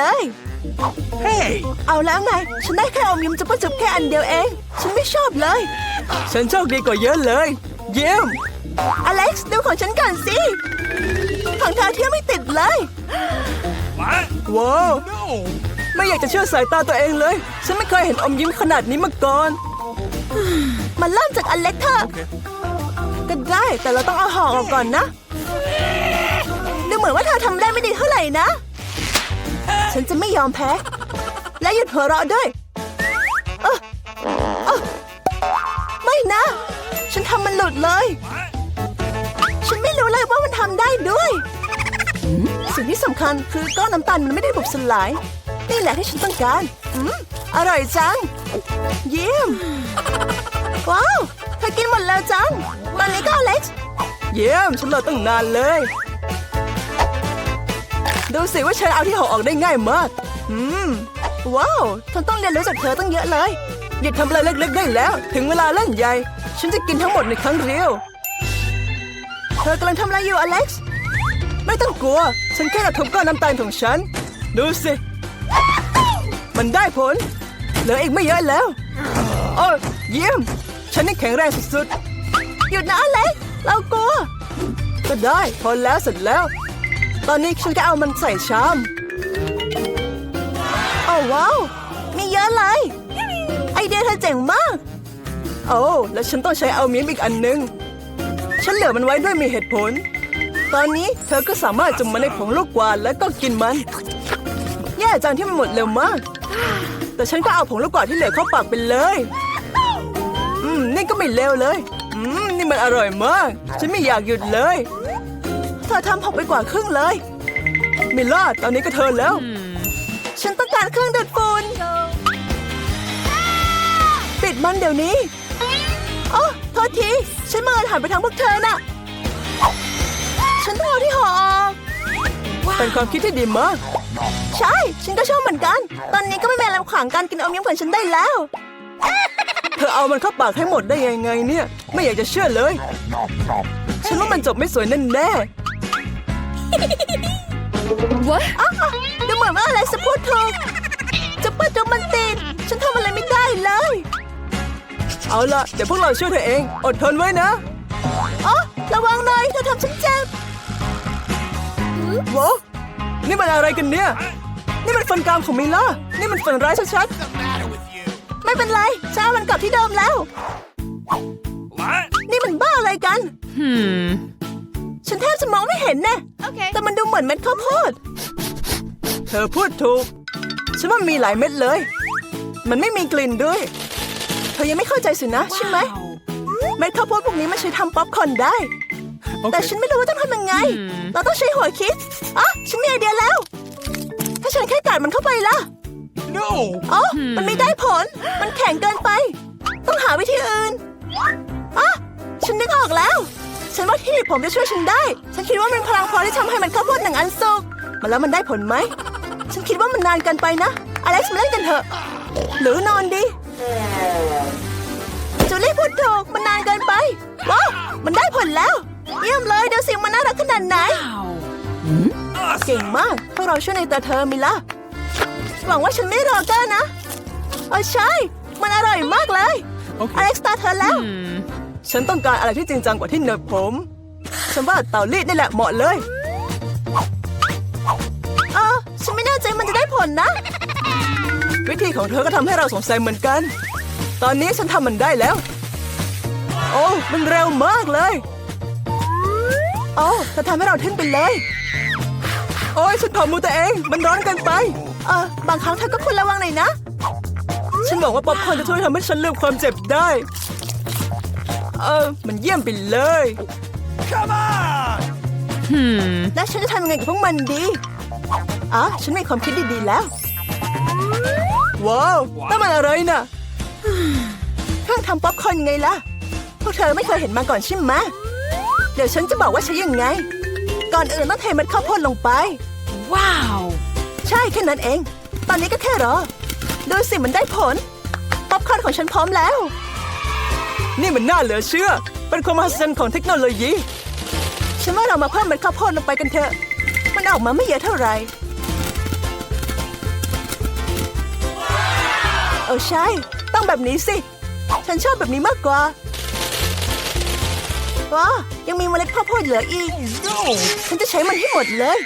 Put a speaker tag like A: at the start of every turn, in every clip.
A: เลย
B: Hey!
A: เอาแล้วไง ฉันได้แค่อมยิ้มจุ๊บจุ๊บแค่อันเดียวเอง ฉันไม่ชอบเลย
B: ฉันโชคดีกว่าเยอะเลย เยี่ยม
A: อเล็กซ์ดูของฉันก่อนสิของเธอเที่ยวไม่ติดเลย
B: What? ว้าว
C: No!
B: ไม่อยากจะเชื่อสายตาตัวเองเลย ฉันไม่เคยเห็นอมยิ้มขนาดนี้มาก่อน
A: มันเริ่มจากอันเล็กเถอะก็ได้ แต่เราต้องเอาห่อออกก่อนนะ ดูเหมือนว่าเธอทำได้ไม่ดีเท่าไหร่นะ ฉันจะไม่ยอมแพ้ และหยุดหัวเราะด้วยเอ้อเอ้ไม่นะ ฉันทำมันหลุดเลย ฉันไม่รู้เลยว่ามันทำได้ด้วย สิ่งที่สำคัญคือก้อนน้ำตาลมันไม่ได้บุบสลาย นี่แหละที่ฉันต้องการ อืม อร่อยจัง เยี่ยม ว้าว เธอกินหมดแล้วจังตอนนี้ก็เล็ก
B: เยี่ยม ฉันรอตั้งนานเลย ดูสิว่าฉันเอาที่ห่อออกได้ง่ายมาก
A: อืมว้าวฉันต้องเรียนรู้จากเธอตั้งเยอะเลย
B: หยุดทำอะไรเล็กๆได้แล้ว ถึงเวลาเล่นใหญ่ ฉันจะกินทั้งหมดในครั้งเดียว
A: เธอกำลังทำอะไรอยู่อเล็กซ์
B: ไม่ต้องกลัว ฉันแค่กระทุบก้อนน้ำตาลของฉัน ดูสิ มันได้ผล เหลืออีกไม่เยอะแล้ว โอ้ยเยี่ยม ฉันนี่แข็งแรงสุดๆ
A: หยุดนะอเล็กซ์เรากลัว
B: ก็ได้ พอแล้วเสร็จแล้ว ตอนนี้ฉันก็เอามันใส่ชาม
A: โอ้ว้าว มีเยอะเลย ไอเดียเธอเจ๋งมาก
B: โอ้แล้วฉันต้องใช้เอามิ้มอีกอันหนึง ฉันเหลือมันไว้ด้วยมีเหตุผล ตอนนี้เธอก็สามารถจุ่มมันในผงลูกกวาดแล้วก็กินมัน แย่จังที่มันหมดเร็วมาก แต่ฉันก็เอาผงลูกกวาดที่เหลือเข้าปากไปเลย อืม นี่ก็ไม่เลวเลย อืม นี่มันอร่อยมาก ฉันไม่อยากหยุดเลย
A: ธอทำพอไปกว่าครึ่งเลย
B: มิลล่าตอนนี้ก็เธอแล้ว
A: ฉันต้องการเครื่องดูดฝุ่นปิดมันเดี๋ยวนี้โอ้โทษทีฉันมือหันไปทางพวกเธอน่ะ ฉันต้องเอาที่ห่อออก
B: เป็นความคิดที่ดีมาก
A: ใช่ ฉันก็ชอบเหมือนกัน ตอนนี้ก็ไม่มีอะไรขวางการกินอมยิ้มของฉันได้แล้ว
B: เธอเอามันเข้าปากให้หมดได้ยังไงเนี่ย ไม่อยากจะเชื่อเลย ฉันว่ามันจบไม่สวยแน่แน่
A: อ้าวดูเหมือนว่าอะไรจะพูดถูกจะเปิดจมันติด ฉันทำอะไรไม่ได้เลย
B: ๆเอาล่ะ เดี๋ยวพวกเราช่วยเธอเอง อดทนไว้นะ
A: อ๋อระวังหน่อยเธอทำฉันเจ็บ
B: โว้นี่มันอะไรกันเนี่ย นี่มันฟันกรามของมิลล่า นี่มันฝันร้ายชัด
C: What's the matter with you?
A: ไม่เป็นไรฉันเอามันกลับที่เดิมแล้ว
C: What?
A: นี่มันบ้าอะไรกัน
D: Hmm.
A: ฉันแทบจะมองไม่เห็นแน่
D: Okay.
A: แต่มันดูเหมือนเม็ดข้าวโพด
B: ๆเธอพูดถูก ฉันว่ามีหลายเม็ดเลย มันไม่มีกลิ่นด้วย
A: เธอยังไม่เข้าใจสินะใช่ไหมเม็ดข้าวโพดพวกนี้มันใช้ทำป๊อปคอร์นได้ แต่ฉันไม่รู้ว่าต้องทำยังไง เราต้องใช้หัวคิดอะฉันมีไอเดียแล้ว ถ้าฉันแค่กัดมันเข้าไปล่ะ
C: No!
A: อ๋อ มันไม่ได้ผล มันแข็งเกินไป ต้องหาวิธีอื่นอะฉันนึกออกแล้ว ฉันว่าที่หนีบผมจะช่วยฉันได้ ฉันคิดว่ามันพลังพอที่ทำให้มันข้าวโพดหนึ่งอันสุกมาแล้วมันได้ผลไหม ฉันคิดว่ามันนานเกินไปนะอเล็กซ์มาเล่นกันเถอะ หรือนอนดีจูลี่พูดถูกมันนานเกินไปว้าวมันได้ผลแล้ว เยี่ยมเลยเดี๋ยวสิมันน่ารักขนาดไหนเก่งมากพวกเราช่วยในตัวเธอมิล่ะหวังว่าฉันไม่รอเก้านะเออใช่ มันอร่อยมากเลย
C: โอเค
A: อเล็กซ์ตาเธอแล้ว
D: Hmm.
B: ฉันต้องการอะไรที่จริงจังกว่าที่เหน็บผม ฉันว่าเตารีดนี่แหละเหมาะเลย
A: เออฉันไม่แน่ใจมันจะได้ผลนะ
B: วิธีของเธอก็ทำให้เราสงสัยเหมือนกัน ตอนนี้ฉันทำมันได้แล้ว โอ้มันเร็วมากเลย
A: โอ้เธอทำให้เราทึ่งไปเลย
B: โอ้ยฉันเผามือตัวเอง มันร้อนเกินไป
A: เออบางครั้งเธอก็ควรระวังหน่อยนะ
B: ฉันหวังว่าป๊อปคอร์นจะช่วยทำให้ฉันลืมความเจ็บได้ เออ มันเยี่ยมไปเลย
C: Come on!
D: Hmm.
A: แล้วฉันจะทำยังไงกับพวกมันดี อ๋อ ฉันมีความคิดดีๆแล้ว
B: ว้าวนั่นมันอะไรน่ะ
A: เครื่องทำป๊อปคอร์นไงล่ะ พวกเธอไม่เคยเห็นมาก่อนใช่ไหมะเดี๋ยวฉันจะบอกว่าใช้ยังไง ก่อนอื่นต้องเทเม็ดข้าวโพดลงไป
D: Wow.
A: ใช่แค่นั้นเอง ตอนนี้ก็แค่รอ ดูสิมันได้ผล ป๊อปคอร์นของฉันพร้อมแล้ว
B: นี่มันน่าเหลือเชื่อ เป็นความมหัศจรรย์ของเทคโนโลยี
A: ฉันว่าเรามาเพิ่มมันข้าวโพดลงไปกันเถอะ มันออกมาไม่เยอะเท่าไหร่เออใช่ ต้องแบบนี้สิ ฉันชอบแบบนี้มากกว่าว้ายังมีเมล็ดข้าวโพดเหลืออีก ฉันจะใช้มันให้หมดเลย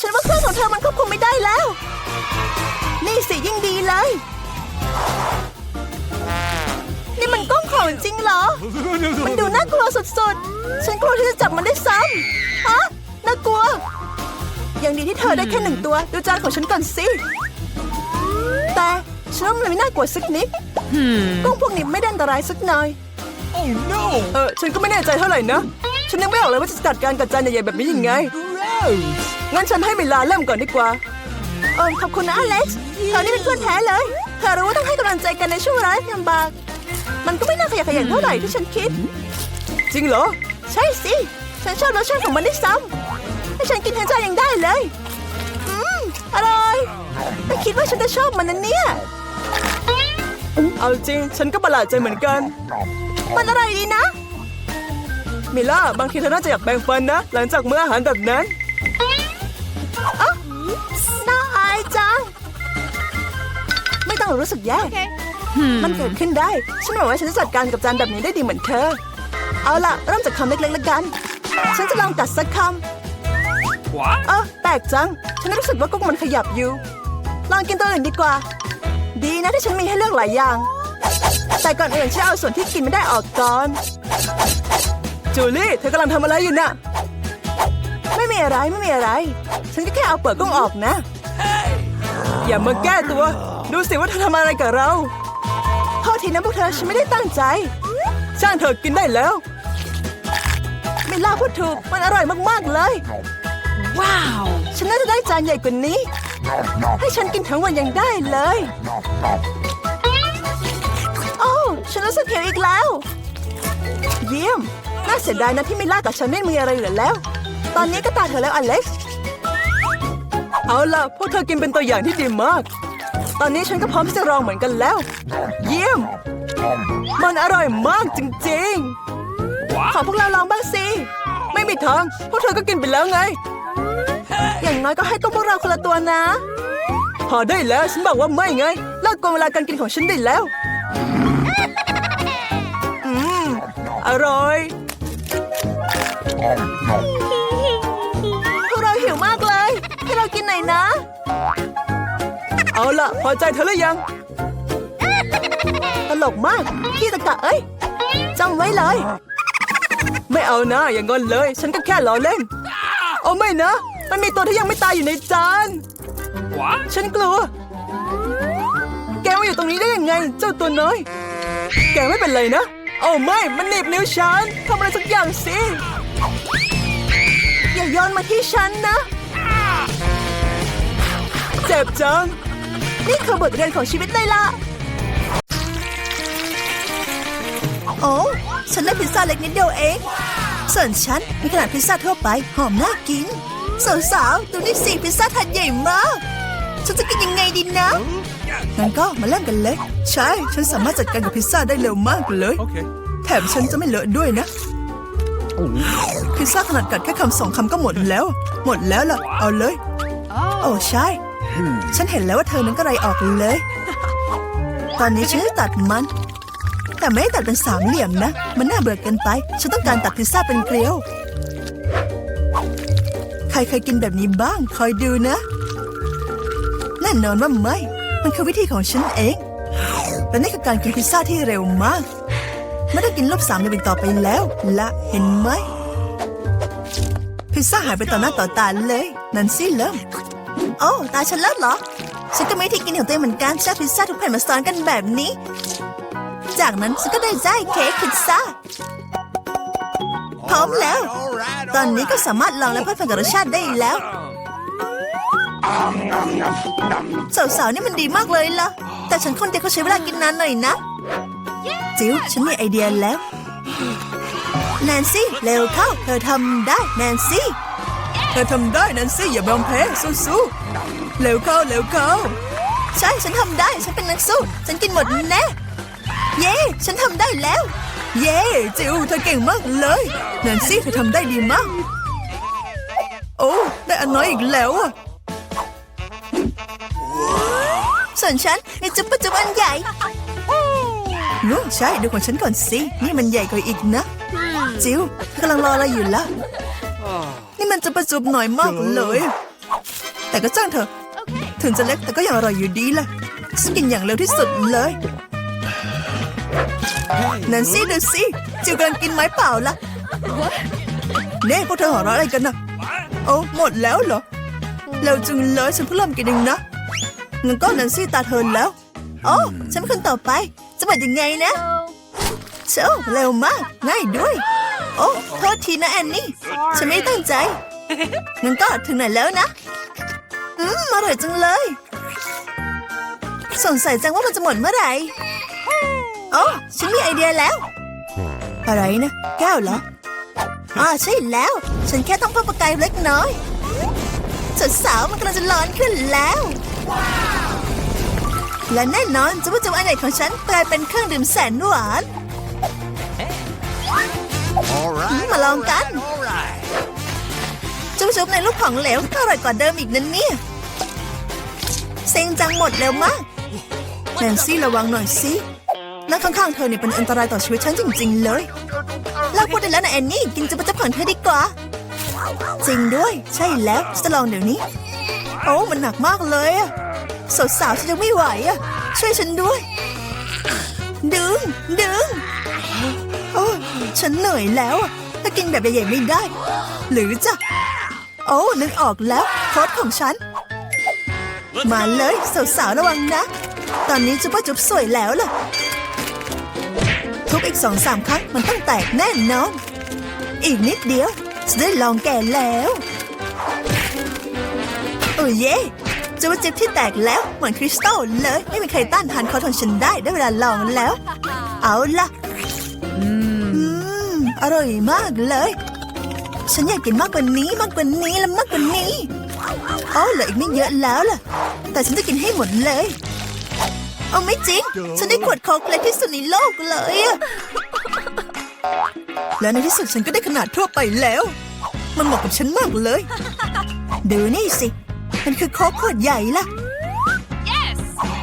A: ฉันว่าเครื่องของเธอมันควบคุมไม่ได้แล้ว นี่สิยิ่งดีเลย ล้องของจริงเหรอ มันดูน่ากลัวสุดๆ ฉันกลัวที่จะจับมันได้ซ้ำฮะน่ากลัว ยังดีที่เธอได้แค่หนึ่งตัว ดูจานของฉันก่อนสิ แต่ฉันว่ามันไม่น่ากลัวสักนิด
D: Hmm.
A: กล้องพวกนี้ไม่ได้อันตรายสักหน่อย
C: Oh no!
B: เออฉันก็ไม่แน่ใจเท่าไหร่นะ ฉันนึกไม่ออกเลยว่าจะจัดการกับจานใหญ่ๆแบบนี้ยังไง
C: Gross!
B: งั้นฉันให้เวลาเริ่มก่อนดีกว่า
A: เออขอบคุณนะอเล็กซ์เธอนี่เป็นเพื่อนแท้เลย เธอรู้ว่าต้องให้กำลังใจกันในช่วงเวลาที่ลำบาก มันก็ไม่น่าขยะแขยงเท่าไหร่ที่ฉันคิด
B: จริงเหรอ
A: ใช่สิ ฉันชอบรสชาติของมันได้วยซ้ำให้ฉันกินทั้งจานยังได้เลย อืม อร่อย ไม่คิดว่าฉันจะชอบมันนะเนี่ย
B: เอาจริง ฉันก็ประหลาดใจเหมือนกัน
A: มันอร่อยดีนะ
B: มิล่า บางทีเธอน่าจะอยากแปรงฟันนะ หลังจากมื้ออาหารแบบนั้น
A: อ๊ะน่าอายจัง ไม่ต้องรู้สึกแย่ มันเกิดขึ้นได้ ฉันหวังว่าฉันจะจัดการกับจานแบบนี้ได้ดีเหมือนเธอ เอาล่ะ เริ่มจากคำเล็กๆแล้วกัน ฉันจะลองกัดสักคำ
C: What?
A: เออแปลกจัง ฉันรู้สึกว่ากุ้งมันขยับอยู่ ลองกินตัวอื่นดีกว่า ดีนะที่ฉันมีให้เลือกหลายอย่าง แต่ก่อนอื่นฉันเอาส่วนที่กินไม่ได้ออกก่อน
B: จูลี่เธอกำลังทำอะไรอยู่น่ะ
A: ไม่มีอะไรไม่มีอะไร ฉันก็แค่เอาเปลือกกุ้งออกนะ
B: อย่ามาแก้ตัว ดูสิว่าเธอทำอะไรกับเรา
A: โท ษทีนะพวกเธอฉันไม่ได้ตั้งใจ
B: ช่างเธอกินได้แล้ว
A: มิลล่าพูดถูกมันอร่อยมากๆเลย
D: Wow.
A: ฉันน่าจะได้จานใหญ่กว่านี้ ให้ฉันกินทั้งวันยังได้เลยโอ้ฉันรู้สึกหิวอีกแล้ว เยี่ยม น่าเสียดายนะที่มิลล่ากับฉันไม่มีอะไรเหลือแล้ว ตอนนี้ก็ตาเธอแล้วอเล็กซ์
B: เอาล่ะพวกเธอกินเป็นตัวอย่างที่ดีมาก ตอนนี้ฉันก็พร้อมที่จะลองเหมือนกันแล้ว เยี่ยม มันอร่อยมากจริง
A: ขอพวกเราลองบ้างสิ
B: ๆไม่มีทาง พวกเธอก็กินไปแล้วไง
A: อย่างน้อยก็ให้ต้องพวกเราคนละตัวนะ
B: พอได้แล้วฉันบอกว่าไม่ไงเลิกโกงเวลาการกินของฉันได้แล้ว อืม อร่อย
A: เอา
B: ล่ะ พอใจเธอหรือยัง
A: ตลกมาก พี่ตะกะเอ้ยจำไว้เลย
B: ไม่เอานะ อย่างงอนเลย ฉันก็แค่ล้อเล่น เอาไม่นะ มันมีตัวที่ยังไม่ตายอยู่ในจาน
C: What?
B: ฉันกลัว แกมาอยู่ตรงนี้ได้ยังไง เจ้าตัวน้อย แกไม่เป็นไรนะโอ้ไม่ มันหนีบนิ้วฉันทำอะไรสักอย่างสิ
A: อย่าโยนมาที่ฉันนะ
B: เจ็บจัง
A: นี่คือบทเรียนของชีวิตเลยล่ะ โอ้ฉันได้พิซซ่าเล็กนิดเดียวเอง ส่วนฉันมีขนาดพิซซ่าทั่วไป หอมน่ากิน สาวๆ ดูนี่สิพิซซ่าถาดใหญ่มาก ฉันจะกินยังไงดีนะ งั้นก็มาเริ่มกันเลย ใช่ ฉันสามารถจัดการกับพิซซ่าได้เร็วมากเลย
C: Okay.
A: แถมฉันจะไม่เลอะด้วยนะ พิซซ่าขนาดกัดแค่คำสองคำก็หมดแล้ว หมดแล้วล่ะ เอาเลย โอ้ใช่ ฉันเห็นแล้วว่าเธอนั้นก็ไรออกเลย ตอนนี้ฉันจะตัดมัน แต่ไม่ได้ตัดเป็นสามเหลี่ยมนะ มันน่าเบื่อเกินไป ฉันต้องการตัดพิซซ่าเป็นเกลียว ใครเคยกินแบบนี้บ้าง คอยดูนะ แน่นอนว่าไม่ มันคือวิธีของฉันเอง และนี่คือการกินพิซซ่าที่เร็วมาก ไม่ได้กินรูปสามเหลี่ยมต่อไปแล้ว ละเห็นไหมพิซซ่าหายไปต่อหน้าต่อตาเลย นันซี่เริ่ม โอ้ตาฉันเลิศเหรอ ฉันก็ไม่ที่กินของตัวเองเหมือนกันใช้พิซซ่าทุกแผ่นมาซ้อนกันแบบนี้ จากนั้นฉันก็ได้ใจเค้กพิซซ่าพร้อมแล้ว ตอนนี้ก็สามารถลองและเพลิดเพลินกับรสชาติได้แล้วสาวๆนี่มันดีมากเลยล่ะ แต่ฉันคนเดียวก็ใช้เวลากินนานหน่อยนะ จิ๋วฉันมีไอเดียแล้ว แนนซี่ เร็วเข้า เธอทำได้ แนนซี่
B: ธอทำได้นันซี่อย่ายอมแพ้สู้ๆเร็วเข้าเร็วเข้า
A: ใช่ฉันทำได้ฉันเป็นนักสู้ ฉันกินหมดแน่เย้ฉันทำได้แล้ว
B: เย้จิวเธอเก่งมากเลยแนนซี่เธอทำได้ดีมาก โอ้ได้อันน้อยอีกแล้วอะ
A: ส่วนฉันมีจุ๊บจุ๊บอันใหญ่อืมใช่ดูของฉันก่อนสิ นี่มันใหญ่กว่าอีกนะ จิวกำลังรออะไรอยู่ล่ะ นี่มันจะประจุบหน่อยมากเลย แต่ก็จ้างเถอะ ถึงจะเล็กแต่ก็ยังอร่อยอยู่ดีแหละฉันกินอย่างเร็วที่สุดเลยนันซี่ดูสิจิวกำลังกินไม้เปล่าละเน่พวกเธอหัวเราะอะไรกันนะโอ้หมดแล้วเหรอเร็วจังเลยฉันเพิ่งเริ่มกินเองนะงั้นก็นันซี่ตาเธอแล้วโอ้ฉันเป็นคนต่อไป จะเป็นยังไงนะเช้าเร็วมากง่ายด้วย โอ้โทษทีนะแอนนี่ ฉันไม่ได้ตั้งใจงั้นก็ถึงไหนแล้วนะ อืมอร่อยจังเลย สงสัยจังว่ามันจะหมดเมื่อไหร่โอ้ฉันมีไอเดียแล้ว อะไรนะ แก้วเหรออ่าใช่แล้ว ฉันแค่ต้องเพิ่มประกายเล็กน้อยสาวๆมันกำลังจะร้อนขึ้นแล้ว และแน่นอนจุ๊บจุ๊บอันใหญ่ของฉันกลายเป็นเครื่องดื่มแสนหวาน
C: All right.
A: มาลองกัน
C: All right.
A: จุ๊บจุ๊บในลูกของเหลวก็อร่อยกว่าเดิมอีกนั่นเนี่ยเซ็งจังหมดเร็วมากแนนซี่ระวังหน่อยสินั่งข้างๆเธอเนี่ยเป็นอันตรายต่อชีวิตฉันจริง ๆ เลยเลิกพูดได้แล้วนะแอนนี่กินจุ๊บจุ๊บของเธอดีกว่า จริงด้วย ใช่แล้วฉันจะลองเดี๋ยวนี้ โอ้มันหนักมากเลยอะสาวๆฉันยังไม่ไหวอะช่วยฉันด้วย ดึงดึงโอ้ ฉันเหนื่อยแล้ว ถ้ากินแบบใหญ่ๆไม่ได้ หรือจะโอ้นึกออกแล้วโค้ดของฉัน มาเลยสาวๆระวังนะ ตอนนี้จุ๊บจุ๊บสวยแล้วล่ะ ทุบอีกสองสามครั้งมันต้องแตกแน่นอน อีกนิดเดียวจะได้ลองแก่แล้วโอ้เย่จุ๊บว่าจิ๊บที่แตกแล้วเหมือนคริสตัลเลย ไม่มีใครต้านทานโค้ดของฉันได้ได้เวลาลองแล้ว เอาล่ะ อืม อร่อยมากเลย ฉันอยากกินมากกว่านี้มากกว่านี้และมากกว่านี้โอ้เหลืออีกไม่เยอะแล้วล่ะ แต่ฉันจะกินให้หมดเลย เอาไม่จริง ฉันได้ขวดโค้กเล็กที่สุดในโลกเลยอะแล้วในที่สุดฉันก็ได้ขนาดทั่วไปแล้ว มันเหมาะกับฉันมากเลย ดูนี่สิ มันคือโค้กขวดใหญ่ล่ะ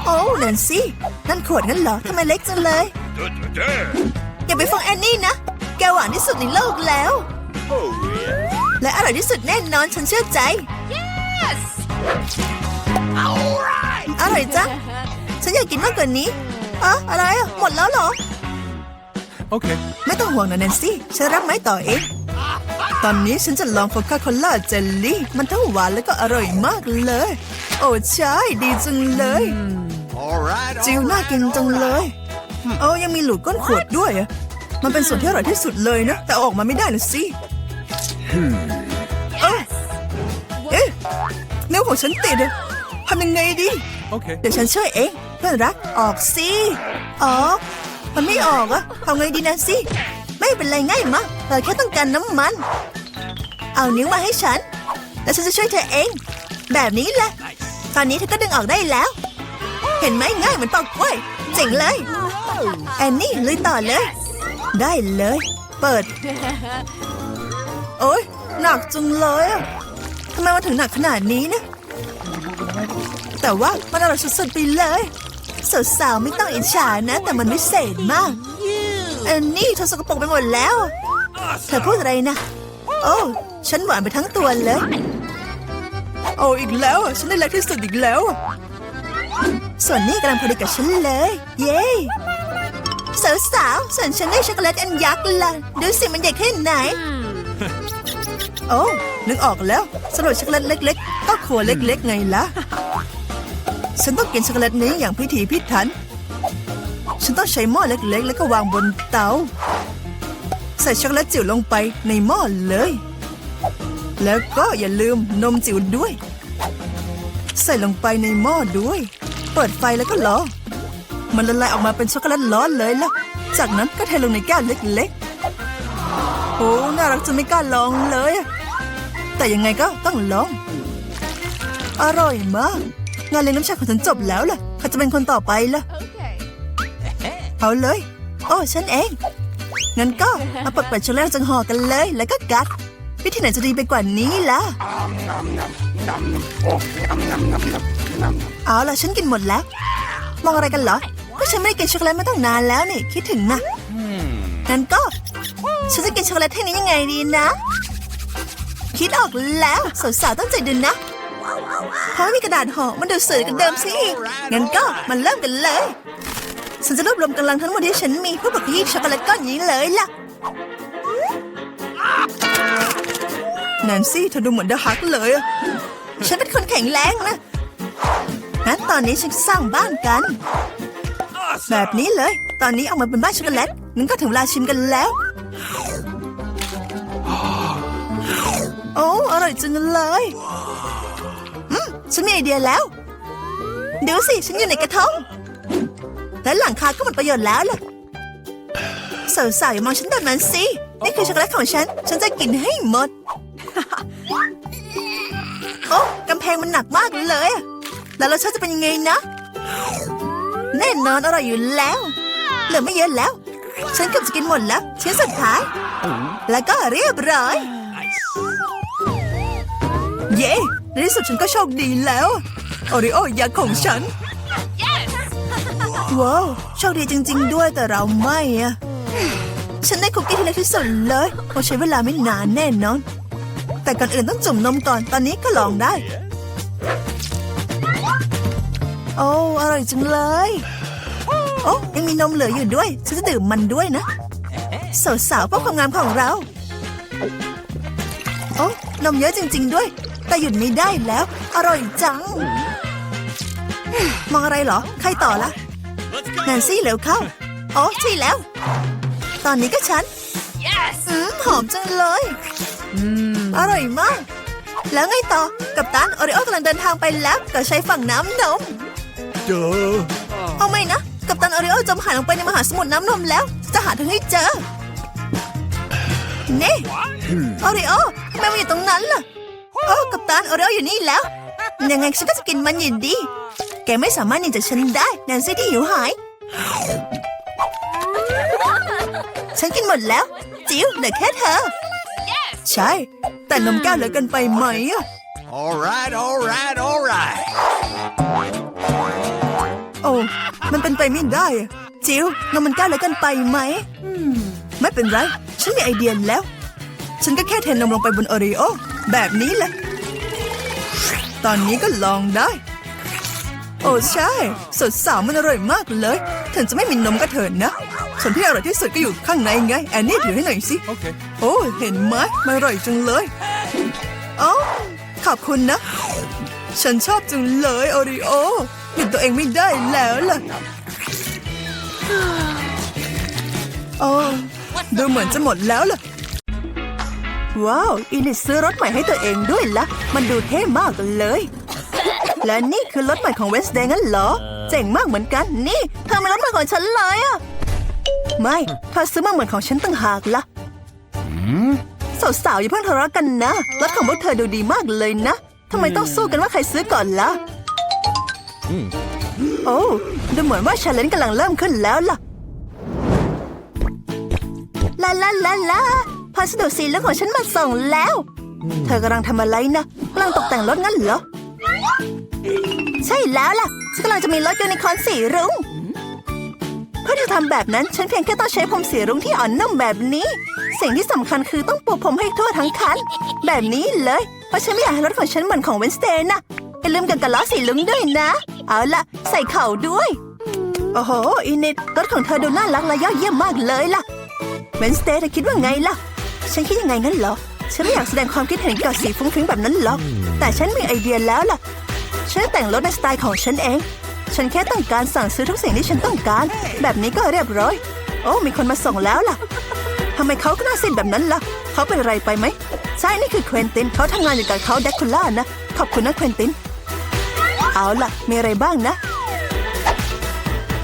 A: โอ้นั่นสิ นั่นขวดงั้นเหรอทำไมเล็กจังเลย อย่าไปฟังแอนนี่นะ แกหวานที่สุดในโลกแล้วและอร่อยที่สุดแน่นอนฉันเชื่อใจอร่อยจังฉันอยากกินมากกว่านี้อะอะไรอะหมดแล้วเหรอ
C: Okay.
A: ไม่ต้องห่วงนะแนนซี่ ฉันรับไม้ต่อเอง ตอนนี้ฉันจะลองโคคาโคล่าเจลลี่ มันทั้งหวานแล้วก็อร่อยมากเลย โอ้ใช่ ดีจังเลย
C: All right.
A: จิวน่ากินจังเลย โอ้ยังมีหลูดก้นขวดด้วยอะ มันเป็นส่วนที่อร่อยที่สุดเลยนะ แต่เอาออกมาไม่ได้นะสิเอ้าเอ๊ะนิ้วของฉันติดอะทำยังไงดี
C: Okay.
A: เดี๋ยวฉันช่วยเองเพื่อนรักออกสิออกมันไม่ออกอะทำไงดีนะสิไม่เป็นไรง่ายมากเราแค่ต้องการน้ำมัน เอานิ้วมาให้ฉัน แล้วฉันจะช่วยเธอเอง แบบนี้แหละ ตอนนี้เธอก็ดึงออกได้แล้ว เห็นไหมง่ายเหมือนปอกกล้วยเจ๋งเลย แอนนี่ลุยต่อเลย ได้เลย เปิด โอ๊ย หนักจังเลยอะทำไมมันถึงหนักขนาดนี้นะ แต่ว่ามันอร่อยสุดๆไปเลยสาวๆไม่ต้องอิจฉานะ แต่มันวิเศษมากแอนนี่เธอสกปรกไปหมดแล้ว เธอพูดอะไรนะ โอ้ฉันหวานไปทั้งตัวเลย โอ้อีกแล้วอะฉันได้เล็กที่สุดอีกแล้วอะส่วนนี้กำลังพอดีกับฉันเลย เย้ สาวๆส่วนฉันได้ช็อกโกแลตอันยักษ์ละดูสิมันใหญ่แค่ไหน โอ้นึกออกแล้วสำหรับช็อกโกแลตเล็ก ๆ ก็ครัวเล็ก ๆ ไงล่ะ ฉันต้องกินช็อกโกแลตนี้อย่างพิถีพิถัน ฉันต้องใช้หม้อเล็ก ๆ แล้วก็วางบนเตา ใส่ช็อกโกแลตจิ๋วลงไปในหม้อเลย แล้วก็อย่าลืมนมจิ๋วด้วย ใส่ลงไปในหม้อด้วย เปิดไฟแล้วก็รอ มันละลายออกมาเป็นช็อกโกแลตร้อนเลยล่ะ จากนั้นก็เทลงในแก้วเล็กๆ โอ้น่ารักจนไม่กล้าลองเลยอะแต่ยังไงก็ต้องลอง อร่อยมาก งานเลี้ยงน้ำชาของฉันจบแล้วล่ะใครจะเป็นคนต่อไปล่ะ เอาเลย โอ้ฉันเอง งั้นก็มาเปิดเปิดช็อกโกแลตจังห่อกันเลย แล้วก็กัดวิธีไหนจะดีไปกว่านี้ล่ะเอาล่ะฉันกินหมดแล้ว มองอะไรกันเหรอ ก็ฉันไม่ได้กินช็อกโกแลตมาตั้งนานแล้วนี่คิดถึงนะงั้นก็ ฉันจะกินช็อกโกแลตแท่นี้ยังไงดีนะ คิดออกแล้วสาวๆต้องใจดูนะเพราะไม่มีกระดาษห่อมันดูสวยกันเดิมสิงั้นก็มันเริ่มกันเลย ฉันจะรวบรวมกำลังทั้งหมดที่ฉันมีเพื่อปกยีช็อกโกแลตก้อนนี้เลยล่ะแนนซี่เธอดูเหมือนเดอะฮักเลยอะฉันเป็นคนแข็งแรงนะงั้นตอนนี้ฉันสร้างบ้านกัน แบบนี้เลย ตอนนี้เอามาเป็นบ้านช็อกโกแลตงั้นก็ถึงเวลาชิมกันแล้ว โอ้อร่อยจังเลยอืมฉันมีไอเดียแล้ว เดูสิ ฉันอยู่ในกระทงและหลังคาก็หมดประโยชน์แล้วล่ะสาวๆอย่ามองฉันแบบนั้นสิ นี่คือช็อกโกแลตของฉัน ฉันจะกินให้หมด โอ้กำแพงมันหนักมากเลย แล้วรสชาติจะเป็นยังไงนะ แน่นอนอร่อยอยู่แล้วเหลือไม่เยอะแล้ว ฉันเกือบจะกินหมดแล้วชิ้นสุดท้าย แล้วก็เรียบร้อย เย้ในที่สุดฉันก็โชคดีแล้วโอริโอยักษ์ของฉันว้าวโชคดีจริง ๆ ด้วยแต่เราไม่อะฉันได้คุกกี้ที่เล็กที่สุดเลยคงใช้เวลาไม่นานแน่นอน แต่ก่อนอื่นต้องจุ่มนมก่อนตอนนี้ก็ลองได้ โอ้อร่อยจังเลย โอ้ยังมีนมเหลืออยู่ด้วย ฉันจะดื่มมันด้วยนะ สาวๆเพื่อความงามของเรา โอ้นมเยอะจริง ๆ ด้วย แต่หยุดไม่ได้แล้ว อร่อยจัง มองอะไรเหรอ ใครต่อละแนนซี่เร็วเข้า โอ้ใช่แล้ว ตอนนี้ก็ฉัน
D: Yes!
A: อืมหอมจังเลยอร่อยมาก แล้วไงต่อ กับตันโอริโอกำลังเดินทางไปแล้วก็ใช้ฝั่งน้ำนม
C: Duh.
A: เอาไม่นะ กับตันโอริโอจมหายลงไปในมหาสมุทรน้ำนมแล้ว จะหาเธอให้เจอ นี่โอริโอทำไมมันอยู่ตรงนั้นล่ะโอ้กับตันโอริโออยู่นี่แล้ว ยังไงฉันก็จะกินมันอยู่ดี แกไม่สามารถหนีจากฉันได้แนนซี่ที่หิวหาย ฉันกินหมดแล้ว จิ๋วเหลือแค่เธอ ใช่ แต่นมแก้วเหลือเกันไปไหมอะ
C: All right, all right, all right.
A: โอ้มันเป็นไปไม่ได้อะจิ๋วนมมันแก้วเหลือเกันไปไหมไม่เป็นไร ฉันมีไอเดียแล้ว ฉันก็แค่เทนมลงไปบนโอรีโอแบบนี้แหละ ตอนนี้ก็ลองได้ โอ้ใช่ สดสาวมันอร่อยมากเลยถึงจะไม่มีนมก็เถินนะ ส่วนที่อร่อยที่สุดก็อยู่ข้างในไง แอนนี่ถือให้หน่อยสิ
C: Okay.
A: โอ้เห็นไหมมันอร่อยจังเลยโอ้ขอบคุณนะ ฉันชอบจังเลยโอริโอ หยุดตัวเองไม่ได้แล้วล่ะ โอ้ดูเหมือนจะหมดแล้วล่ะ ว้าว อินิสซื้อรถใหม่ให้ตัวเองด้วยละมันดูเท่มากเลย และนี่คือรถใหม่ของเวสเดงั้นเหรอ เจ๋งมากเหมือนกัน นี่เธอเป็นรถใหม่ของฉันเลยอะไม่เธอซื้อมาเหมือนของฉันต่างหากล่ะสาวๆอย่าเพิ่งทะเลาะกันนะรถของพวกเธอดูดีมากเลยนะทำไมต้องสู้กันว่าใครซื้อก่อนล่ะ โอ้ดูเหมือนว่าชาเลนจ์กำลังเริ่มขึ้นแล้วล่ะ ลาลาลาลาพัสดุสีเหลืองของฉันมาส่งแล้ว เธอกำลังทำอะไรนะกำลังตกแต่งรถงั้นเหรอ ใช่แล้วล่ะฉันกำลังจะมีรถยูนิคอร์นสีรุ้งเพื่อจะทำแบบนั้นฉันเพียงแค่ต้องใช้ผมสีรุ้งที่อ่อนนุ่มแบบนี้ สิ่งที่สำคัญคือต้องปูพรมให้ทั่วทั้งคัน แบบนี้เลย เพราะฉันไม่อยากให้รถของฉันเหมือนของเวนสเตย์นะอย่าลืมกันกับล้อสีลุงด้วยนะ เอาละใส่เข่าด้วย โอ้โห อินิดรถของเธอดูน่ารักและยอดเยี่ยมมากเลยล่ะเวนสเตย์เธอคิดว่าไงล่ะ ฉันคิดยังไงงั้นเหรอ ฉันไม่อยากแสดงความคิดเห็นกับสีฟุ้งฟิ้งแบบนั้นหรอก แต่ฉันมีไอเดียแล้วล่ะ ฉันแต่งรถในสไตล์ของฉันเอง ฉันแค่ต้องการสั่งซื้อทุกสิ่งที่ฉันต้องการ แบบนี้ก็เรียบร้อย โอ้ มีคนมาส่งแล้วล่ะทำไมเขาก็น่าสิ้นแบบนั้นล่ะ เขาเป็นอะไรไปไหม ใช่ นี่คือเควินติน เขาทำงานอยู่กับเขาแดกคูล่านะ ขอบคุณนะเควินติน เอาล่ะ มีอะไรบ้างนะ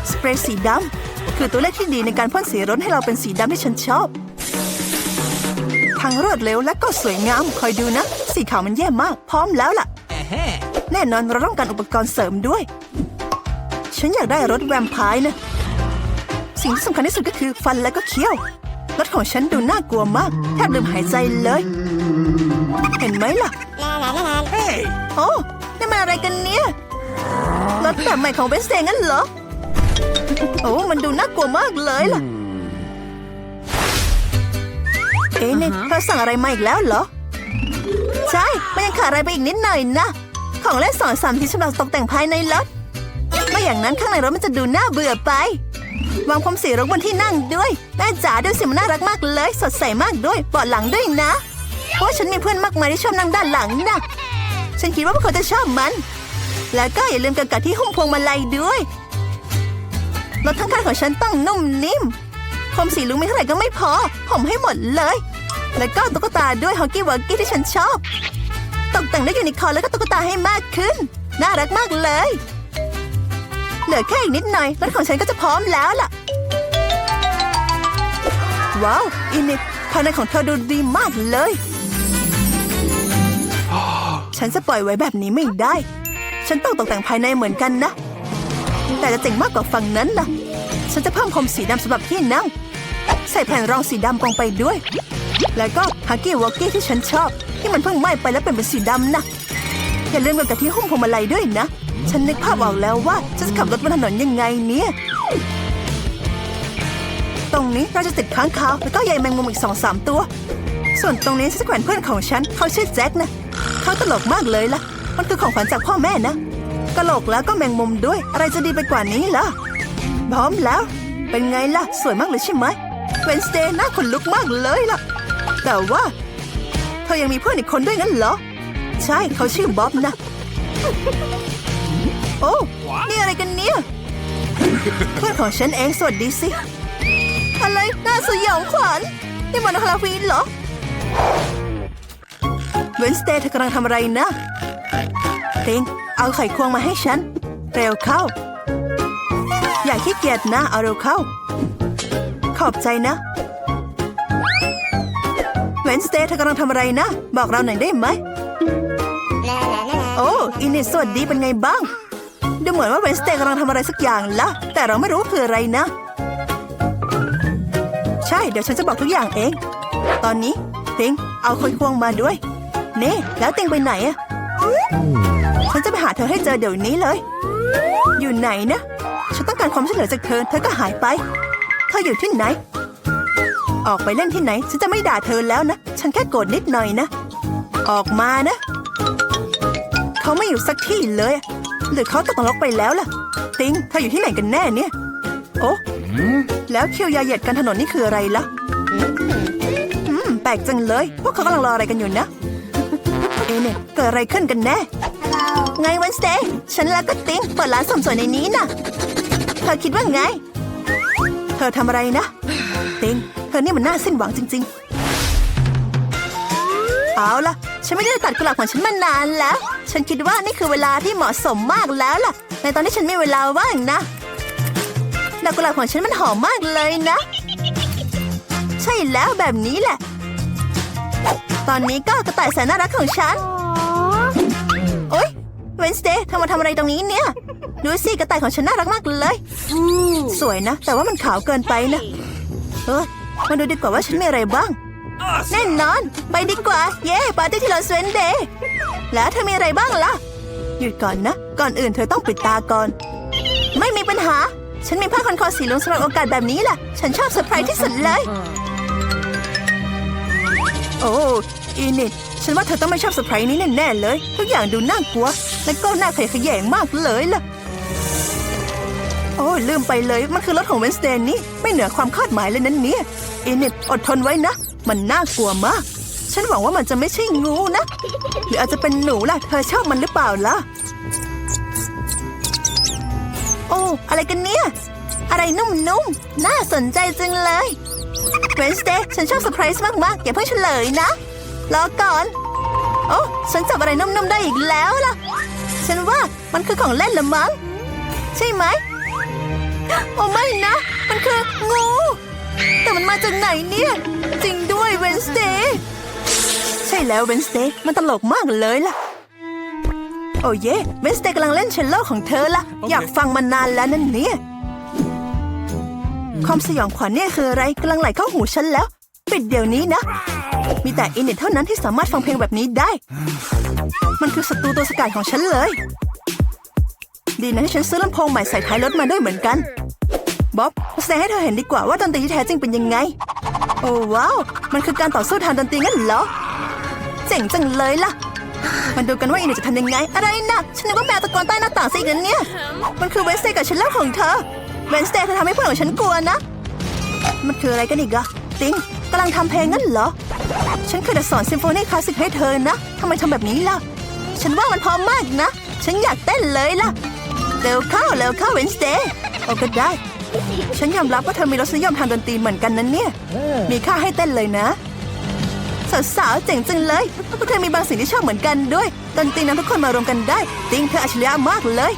A: สเปรย์สีดำคือตัวเลขที่ดีในการพ่นสีรถให้เราเป็นสีดำที่ฉันชอบ ทางรวดเร็วและก็สวยงาม คอยดูนะ สีขาวมันแย่มาก พร้อมแล้วล่ะ แน่นอนเราต้องการอุปกรณ์เสริมด้วย ฉันอยากได้รถแวมไพร์นะ สิ่งที่สำคัญที่สุดก็คือฟันและก็เขี้ยวรถของฉันดูน่ากลัวมาก แทบลืมหายใจเลย เห็นไหมล่ะ
C: Hey!
A: โอ้นี่มัน อะไรกันเนี่ยถแบบใหม่ของเบนสเตงั้นเหรอ โอ้มันดูน่ากลัวมากเลยล่ะ เอ๊ะนี่เธอสั่งอะไรมาอีกแล้วเหรอ ใช่มันยังขาดอะไรไปอีกนิดหน่อยนะ ของเล่นสองสามที่สำหรับตกแต่งภายในรถไม่อย่างนั้นข้างในรถมันจะดูน่าเบื่อไปวางพรมสีรุ้งบนที่นั่งด้วยแม่จ๋าดูสิมันน่ารักมากเลย สดใสมากด้วยเบาะหลังด้วยนะเพราะว่าฉันมีเพื่อนมากมายที่ชอบนั่งด้านหลังนะ ฉันคิดว่าพวกเขาจะชอบมัน แล้วก็อย่าลืมกันกัดที่หุ้มพวงมาลัยด้วยรถทั้งคันของฉันต้องนุ่มนิ่มพรมสีลุงไม่เท่าไหร่ก็ไม่พอ ผมให้หมดเลย แล้วก็ตุ๊กตาด้วยฮอกกี้วอกกี้ที่ฉันชอบ ตกแต่งด้วยยูนิคอร์แล้วก็ตุ๊กตาให้มากขึ้น น่ารักมากเลย เหลือแค่อีกนิดหน่อยรถของฉันก็จะพร้อมแล้วล่ะ ว้าวอินิดภายในของเธอดูดีมากเลย ฉันจะปล่อยไว้แบบนี้ไม่ได้ ฉันต้องตกแต่งภายในเหมือนกันนะ แต่จะเจ๋งมากกว่าฝั่งนั้นนะฉันจะเพิ่มพรมสีดำสำหรับที่นั่ง ใส่แผ่นรองสีดำลงไปด้วย แล้วก็ฮักกี้วอกกี้ที่ฉันชอบ ที่มันเพิ่งไหม้ไปแล้วเป็นเป็นสีดำนะอย่าลืมกันกับที่หุ้มพวงมาลัยด้วยนะ ฉันนึกภาพออกแล้วว่าฉันจะขับรถบนถนนยังไงเนี่ยตรงนี้เราจะติดค้างคาวแล้วก็ใยแมงมุมอีกสองสามตัว ส่วนตรงนี้ฉันจะแขวนเพื่อนของฉันเขาชื่อแจ็คนะ เขาตลกมากเลยล่ะ มันคือของขวัญจากพ่อแม่นะกะโหลกแล้วก็แมงมุมด้วย อะไรจะดีไปกว่านี้ล่ะพร้อมแล้ว เป็นไงล่ะ สวยมากเลยใช่ไหมเวนสเดย์น่าขนลุกมากเลยล่ะ แต่ว่า เธอยังมีเพื่อนอีกคนด้วยงั้นเหรอ ใช่เขาชื่อบ๊อบนะ โอ้นี่อะไรกันเนี่ย เพื่อนของฉันเองสวัสดีสิ อะไรน่าสยองขวัญนี่มันฮาโลวีนเหรอ เวนสเตย์เธอกำลังทำอะไรนะติงเอาไข่ควงมาให้ฉัน เร็วเข้า อย่าขี้เกียจนะเอาเร็วเข้า ขอบใจนะเวนสเตย์เธอกำลังทำอะไรนะ บอกเราหน่อยได้ไหมโอ้อินิสสวัสดีเป็นไงบ้าง ดูเหมือนว่าเวนสเตย์กำลังทำอะไรสักอย่างละแต่เราไม่รู้ว่าคืออะไรนะ ใช่เดี๋ยวฉันจะบอกทุกอย่างเอง ตอนนี้ติงเอาคนควงมาด้วย นี่ แล้วติงไปไหนอะฉันจะไปหาเธอให้เจอเดี๋ยวนี้เลย อยู่ไหนนะ ฉันต้องการความช่วยเหลือจากเธอ เธอก็หายไป เธออยู่ที่ไหน ออกไปเล่นที่ไหน ฉันจะไม่ด่าเธอแล้วนะ ฉันแค่โกรธนิดหน่อยนะ ออกมานะ เขาไม่อยู่สักที่เลย หรือเขาตกนรกไปแล้วล่ะ ติง เธออยู่ที่ไหนกันแน่เนี่ย โอ้แล้วคิวยาเหยียดกันถนนนี่คืออะไรล่ะ อืม แปลกจังเลย พวกเขากำลังรออะไรกันอยู่นะ เนี่ย เกิดอะไรขึ้นกันแน่ ไงวันสเตย์ฉันแล้วก็ติงเปิดร้านเสริมสวยในนี้นะเธอคิดว่าไง เธอทำอะไรนะ ติงเธอนี่มันน่าสิ้นหวังจริง ๆ เอาล่ะ ฉันไม่ได้ตัดกุหลาบของฉันมานานแล้ว ฉันคิดว่านี่คือเวลาที่เหมาะสมมากแล้วล่ะ ในตอนที่ฉันมีเวลาว่างนะดอกกุหลาบของฉันมันหอมมากเลยนะ ใช่แล้วแบบนี้แหละ ตอนนี้ก็กระต่ายแสนน่ารักของฉัน โอ๊ยเวนสเดย์เธอมาทำอะไรตรงนี้เนี่ย ดูสิกระต่ายของฉันน่ารักมากเลย สวยนะ แต่ว่ามันขาวเกินไปนะ เออมาดูดีกว่าว่าฉันมีอะไรบ้าง แน่นอน ไปดีกว่า เย้ปาร์ตี้ที่ลอสเวนเดย์แล้วเธอมีอะไรบ้างล่ะ หยุดก่อนนะ ก่อนอื่นเธอต้องปิดตาก่อน ไม่มีปัญหา ฉันมีผ้าพันคอสีเหลืองสำหรับโอกาสแบบนี้แหละ ฉันชอบเซอร์ไพรส์ที่สุดเลย โอ้อีนิดฉันว่าเธอต้องไม่ชอบเซอร์ไพรส์นี้แน่ๆเลย ทุกอย่างดูน่ากลัว และก็น่าขยะแขยงมากเลยล่ะ โอ้ลืมไปเลยมันคือรถของเวนสเดนนี่ไม่เหนือความคาดหมายเลยนั้นเนี่ยอีนิดอดทนไว้นะ มันน่ากลัวมาก ฉันหวังว่ามันจะไม่ใช่งูนะ หรืออาจจะเป็นหนูล่ะ เธอชอบมันหรือเปล่าล่ะ โอ้อะไรกันเนี่ย อะไรนุ่มๆน่าสนใจจังเลย เวนสเดย์ฉันชอบเซอร์ไพรส์มาก ๆ อย่าเพิ่งเฉลยนะ รอก่อน โอ้ฉันจับอะไรนุ่ม ๆ ได้อีกแล้วล่ะ ฉันว่ามันคือของเล่นละมั้ง ใช่ไหม โอ้ไม่นะ มันคืองู แต่มันมาจากไหนเนี่ย จริงด้วยเวนสเดย์ใช่แล้วเวนสเดย์มันตลกมากเลยล่ะ โอ้เย่เวนสเดย์กำลังเล่นเชลโลของเธอละอยากฟังมานานแล้วนั่นเนี่ย ความสยองขวัญเนี่ยคืออะไรกำลังไหลเข้าหูฉันแล้ว ปิดเดี๋ยวนี้นะ มีแต่อินเน็ตเท่านั้นที่สามารถฟังเพลงแบบนี้ได้ มันคือศัตรูตัวสกัดของฉันเลย ดีนะที่ฉันซื้อลำโพงใหม่ใส่ท้ายรถมาด้วยเหมือนกัน บ๊อบแสดงให้เธอเห็นดีกว่าว่าดนตรีที่แท้จริงเป็นยังไง โอ้ว้าว มันคือการต่อสู้ทางดนตรีงั้นเหรอ เจ๋งจังเลยล่ะมาดูกันว่าอินจะทำยังไง อะไรนะฉันนึกว่าแมวตะโกนใต้หน้าต่างสิกันเนี่ย มันคือเวสเตย์กับฉันเล่าของเธอ เวนสเตย์เธอทำให้เพื่อนของฉันกลัวนะ มันคืออะไรกันอีกอะติงกำลังทำเพลงงั้นเหรอ ฉันเคยจะสอนซิมโฟนีคลาสสิกให้เธอนะทำไมทำแบบนี้ล่ะ ฉันว่ามันพอมากนะ ฉันอยากเต้นเลยล่ะ เร็วเข้าเร็วเข้าเวนสเตย์โอ้ก็ได้ ฉันยอมรับว่าเธอมีรสนิยมทางดนตรีเหมือนกันนั้นเนี่ย มีค่าให้เต้นเลยนะสาวๆเจ๋งจังเลยพวกเธอมีบางสิ่งที่ชอบเหมือนกันด้วยดนตรีนั้นทุกคนมารวมกันได้ ติงเธออัจฉริยะมากเลย